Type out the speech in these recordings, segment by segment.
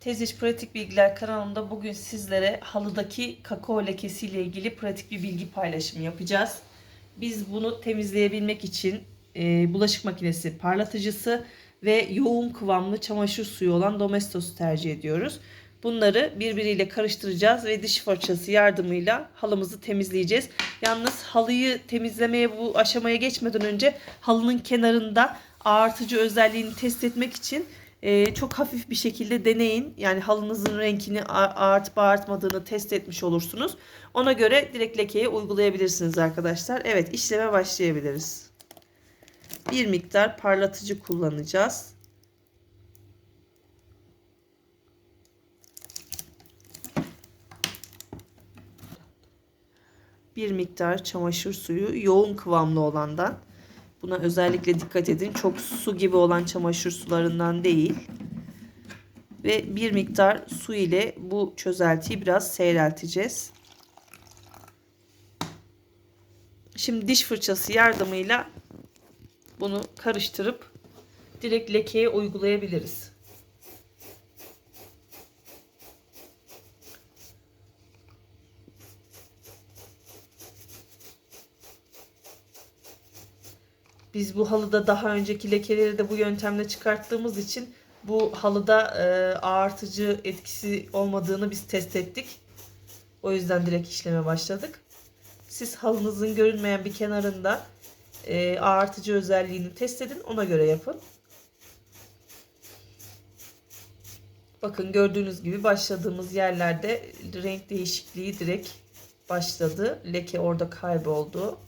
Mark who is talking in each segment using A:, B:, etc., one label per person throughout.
A: Tez İş Pratik Bilgiler kanalında bugün sizlere halıdaki kakao lekesiyle ilgili pratik bir bilgi paylaşımı yapacağız. Biz bunu temizleyebilmek için e, bulaşık makinesi parlatıcısı ve yoğun kıvamlı çamaşır suyu olan Domestos'u tercih ediyoruz. Bunları birbiriyle karıştıracağız ve diş fırçası yardımıyla halımızı temizleyeceğiz. Yalnız halıyı temizlemeye bu aşamaya geçmeden önce halının kenarında ağartıcı özelliğini test etmek için e, çok hafif bir şekilde deneyin. Yani halınızın renkini a- ağartıp ağartmadığını test etmiş olursunuz. Ona göre direkt lekeye uygulayabilirsiniz arkadaşlar. Evet işleme başlayabiliriz. Bir miktar parlatıcı kullanacağız. Bir miktar çamaşır suyu yoğun kıvamlı olandan. Buna özellikle dikkat edin. Çok su gibi olan çamaşır sularından değil. Ve bir miktar su ile bu çözeltiyi biraz seyrelteceğiz. Şimdi diş fırçası yardımıyla bunu karıştırıp direkt lekeye uygulayabiliriz. Biz bu halıda daha önceki lekeleri de bu yöntemle çıkarttığımız için bu halıda e, ağartıcı etkisi olmadığını biz test ettik. O yüzden direkt işleme başladık. Siz halınızın görünmeyen bir kenarında e, ağartıcı özelliğini test edin. Ona göre yapın. Bakın gördüğünüz gibi başladığımız yerlerde renk değişikliği direkt başladı. Leke orada kayboldu.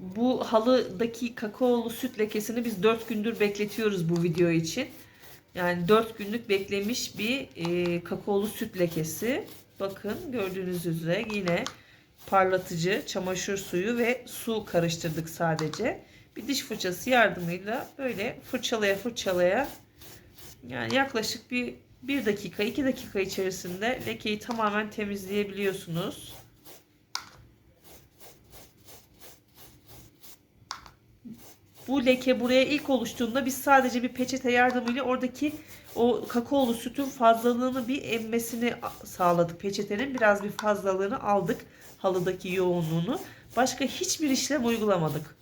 A: Bu halıdaki kakaolu süt lekesini biz 4 gündür bekletiyoruz bu video için. Yani 4 günlük beklemiş bir e, kakaolu süt lekesi. Bakın gördüğünüz üzere yine parlatıcı, çamaşır suyu ve su karıştırdık sadece. Bir diş fırçası yardımıyla böyle fırçalaya fırçalaya yani yaklaşık bir 1 dakika 2 dakika içerisinde lekeyi tamamen temizleyebiliyorsunuz. Bu leke buraya ilk oluştuğunda biz sadece bir peçete yardımıyla oradaki o kakaolu sütün fazlalığını bir emmesini sağladık. Peçetenin biraz bir fazlalığını aldık halıdaki yoğunluğunu. Başka hiçbir işlem uygulamadık.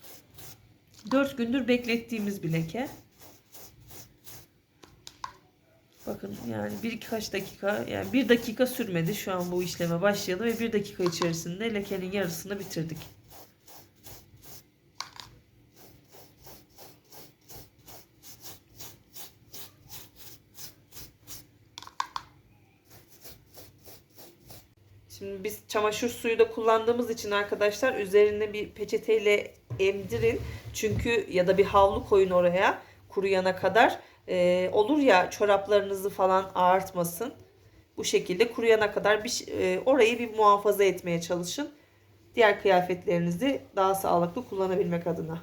A: 4 gündür beklettiğimiz bir leke. Bakın yani birkaç dakika yani bir dakika sürmedi şu an bu işleme başlayalı ve bir dakika içerisinde lekenin yarısını bitirdik. Şimdi biz çamaşır suyu da kullandığımız için arkadaşlar üzerine bir peçeteyle emdirin. Çünkü ya da bir havlu koyun oraya kuruyana kadar. Ee, olur ya çoraplarınızı falan ağartmasın. Bu şekilde kuruyana kadar bir, e, orayı bir muhafaza etmeye çalışın. Diğer kıyafetlerinizi daha sağlıklı kullanabilmek adına.